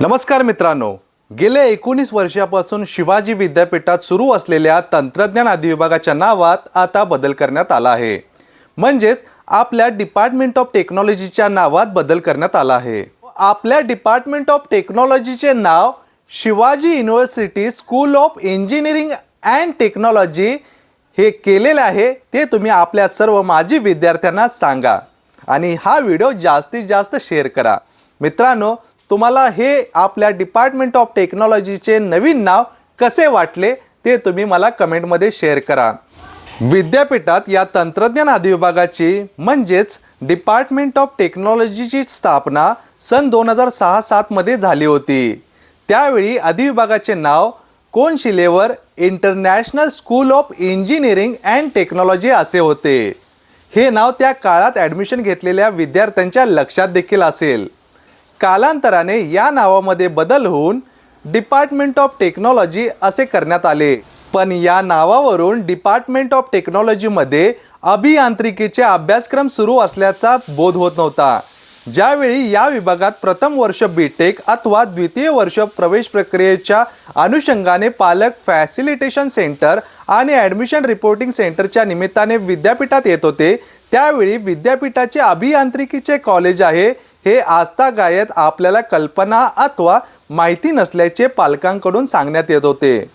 नमस्कार मित्रांनो. गेल्या एकोणीस वर्षापासून शिवाजी विद्यापीठात सुरू असलेल्या तंत्रज्ञान अधिविभागाच्या नावात आता बदल करण्यात आला आहे. म्हणजेच आपल्या डिपार्टमेंट ऑफ टेक्नॉलॉजीच्या नावात बदल करण्यात आला आहे. आपल्या डिपार्टमेंट ऑफ टेक्नॉलॉजीचे नाव Shivaji university school of engineering and technology हे केलेले आहे. ते तुम्ही आपल्या सर्व माजी विद्यार्थ्यांना सांगा. आणि हा व्हिडिओ जास्तीत जास्त शेअर करा. मित्रांनो तुम्हाला हे आपल्या डिपार्टमेंट ऑफ टेक्नॉलॉजीचे नवीन नाव कसे वाटले ते तुम्ही मला कमेंटमध्ये शेअर करा. विद्यापीठात या तंत्रज्ञान अधिविभागाची म्हणजेच डिपार्टमेंट ऑफ टेक्नॉलॉजीची स्थापना सन दोन हजार सहा सातमध्ये झाली होती. त्यावेळी अधिविभागाचे नाव कोनशिलेवर international school of engineering and technology असे होते. हे नाव त्या काळात ॲडमिशन घेतलेल्या विद्यार्थ्यांच्या लक्षात देखील असेल. कालांतराने या नावामध्ये बदल होऊन डिपार्टमेंट ऑफ टेक्नॉलॉजी असे करण्यात आले. पण या नावावरून डिपार्टमेंट ऑफ टेक्नॉलॉजीमध्ये अभियांत्रिकीचे अभ्यासक्रम सुरू असल्याचा बोध होत नव्हता. ज्यावेळी या विभागात प्रथम वर्ष बीटेक अथवा द्वितीय वर्ष प्रवेश प्रक्रियेच्या अनुषंगाने पालक फॅसिलिटेशन सेंटर आणि ॲडमिशन रिपोर्टिंग सेंटरच्या निमित्ताने विद्यापीठात येत होते त्यावेळी विद्यापीठाचे अभियांत्रिकीचे कॉलेज आहे हे आजतागायत आपल्याला कल्पना अथवा माहिती नसल्याचे पालकांकडून सांगण्यात येत होते.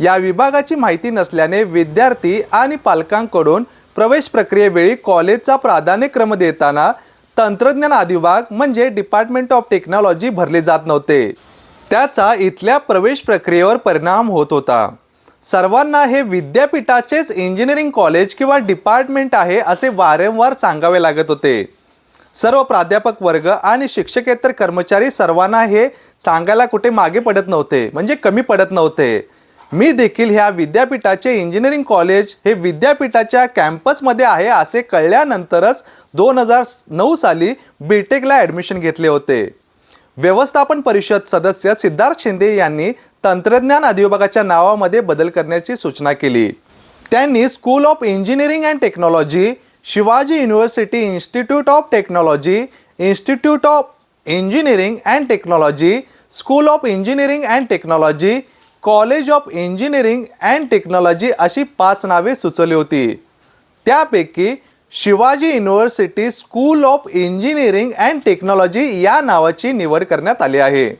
या विभागाची माहिती नसल्याने विद्यार्थी आणि पालकांकडून प्रवेश प्रक्रियेवेळी कॉलेजचा प्राधान्यक्रम देताना तंत्रज्ञान अधिभाग म्हणजे डिपार्टमेंट ऑफ टेक्नॉलॉजी भरले जात नव्हते. त्याचा इथल्या प्रवेश प्रक्रियेवर परिणाम होत होता. सर्वांना हे विद्यापीठाचेच इंजिनिअरिंग कॉलेज किंवा डिपार्टमेंट आहे असे वारंवार सांगावे लागत होते. सर्व प्राध्यापक वर्ग आणि शिक्षकेतर कर्मचारी सर्वांना हे सांगायला कुठे मागे पडत नव्हते म्हणजे कमी पडत नव्हते. मी देखील ह्या विद्यापीठाचे इंजिनिअरिंग कॉलेज हे विद्यापीठाच्या कॅम्पसमध्ये आहे असे कळल्यानंतरच दोन हजार नऊ साली बी टेकला ॲडमिशन घेतले होते. व्यवस्थापन परिषद सदस्य सिद्धार्थ शिंदे यांनी तंत्रज्ञान अधिविभागाच्या नावामध्ये बदल करण्याची सूचना केली. त्यांनी school of engineering and technology Shivaji university institute of technology institute of engineering and technology school of engineering and technology college of engineering and technology अशी पाच नावे सुचवली होती. त्यापैकी Shivaji university school of engineering and technology या नावाची निवड करण्यात आली आहे.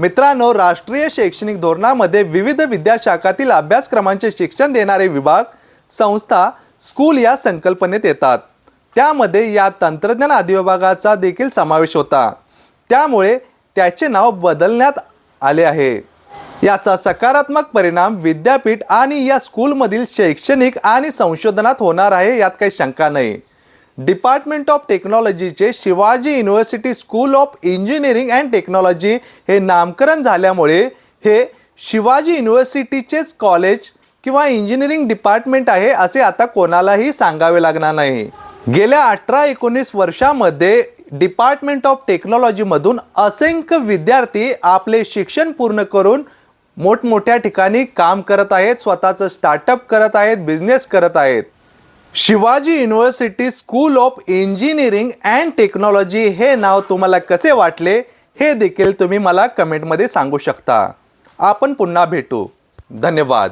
मित्रांनो राष्ट्रीय शैक्षणिक धोरणामध्ये विविध विद्याशाखातील अभ्यासक्रमांचे शिक्षण देणारे विभाग संस्था स्कूल या संकल्पनेत येतात. त्यामध्ये या तंत्रज्ञान अधिविभागाचा देखील समावेश होता. त्यामुळे त्याचे नाव बदलण्यात आले आहे. याचा सकारात्मक परिणाम विद्यापीठ आणि या स्कूलमधील शैक्षणिक आणि संशोधनात होणार आहे यात काही शंका नाही. Department of टेक्नॉलॉजीचे Shivaji university school of engineering and technology हे नामकरण झाल्यामुळे हे शिवाजी युनिव्हर्सिटीचेच कॉलेज किंवा इंजिनिअरिंग डिपार्टमेंट आहे असे आता कोणालाही सांगावे लागणार नाही. गेल्या अठरा एकोणीस वर्षामध्ये डिपार्टमेंट ऑफ टेक्नॉलॉजीमधून असंख्य विद्यार्थी आपले शिक्षण पूर्ण करून मोठमोठ्या ठिकाणी काम करत आहेत स्वतःचं स्टार्टअप करत आहेत बिझनेस करत आहेत. Shivaji university school of engineering and technology हे नाव तुम्हाला कसे वाटले हे देखील तुम्ही मला कमेंटमध्ये सांगू शकता. आपण पुन्हा भेटू. धन्यवाद.